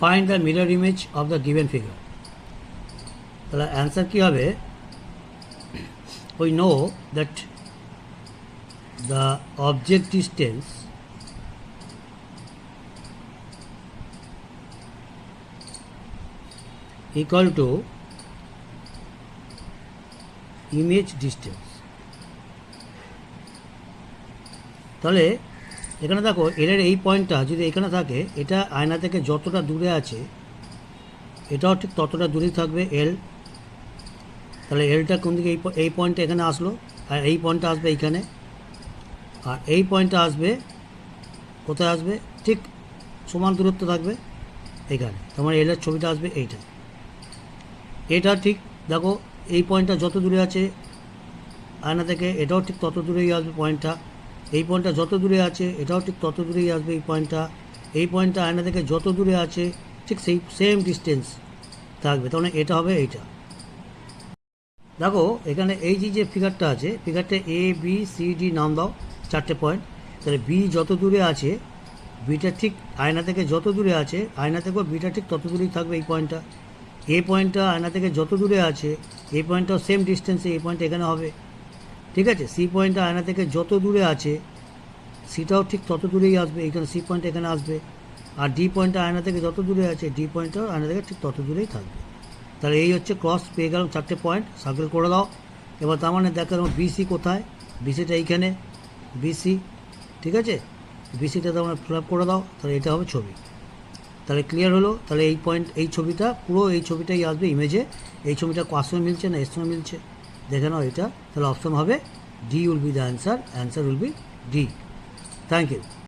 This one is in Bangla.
Find the mirror image of the given figure তাহলে অ্যান্সার কী হবে? ওই know that the object distance equal to image distance তাহলে এখানে দেখো এর এই পয়েন্টটা যদি এখানে থাকে, এটা আয়না থেকে যতটা দূরে আছে, এটাও ঠিক ততটা দূরেই থাকবে এল তাহলে এলটা কোন দিকে? এই এই পয়েন্টটা এখানে আসলো, আর এই পয়েন্টটা আসবে এইখানে আর এই পয়েন্টটা আসবে, কোথায় আসবে? ঠিক সমান দূরত্ব থাকবে এইখানে তোমার এলের ছবিটা আসবে এইটা। এটা ঠিক, দেখো, এই পয়েন্টটা যত দূরে আছে আয়না থেকে, এটাও ঠিক তত দূরেই আসবে পয়েন্টটা। এই পয়েন্টটা যত দূরে আছে, এটাও ঠিক তত দূরেই আসবে এই পয়েন্টটা। এই পয়েন্টটা আয়না থেকে যত দূরে আছে, ঠিক সেই সেম ডিস্টেন্স থাকবে। তাহলে এটা হবে এইটা। দেখো, এখানে এই যে যে ফিগারটা আছে ফিগারটা এ বি সি ডি নাম দাও, চারটে পয়েন্ট তাহলে বি যত দূরে আছে বিটা ঠিক আয়না থেকে যত দূরে আছে, আয়না থেকেও বিটা ঠিক তত দূরেই থাকবে এই পয়েন্টটা। এ পয়েন্টটা আয়না থেকে যত দূরে আছে এই পয়েন্টটাও সেম ডিস্টেন্সে এই পয়েন্ট এখানে হবে। ঠিক আছে সি পয়েন্টটা আয়না থেকে যত দূরে আছে সিটাও ঠিক তত দূরেই আসবে এখানে সি পয়েন্ট এখানে আসবে। আর ডি পয়েন্টটা আয়না থেকে যত দূরে আছে ডি পয়েন্টটাও আয়না থেকে ঠিক তত দূরেই থাকবে। তাহলে এই হচ্ছে ক্রস পেয়ে গেলাম চারটে পয়েন্ট সার্কেল করে দাও। এবার তার মানে দেখা গেল বিসি কোথায়? বিসিটা এইখানে বিসি ঠিক আছে? বিসিটা তোমরা ফিল আপ করে দাও, তাহলে এটা হবে ছবি। তাহলে ক্লিয়ার হলো, তাহলে এই পয়েন্ট এই ছবিটা, পুরো এই ছবিটাই আসবে ইমেজে এই ছবিটা কার মিলছে না এর সঙ্গে মিলছে? দেখে নাও এটা, তাহলে অপশন হবে D will be the answer answer will be D thank you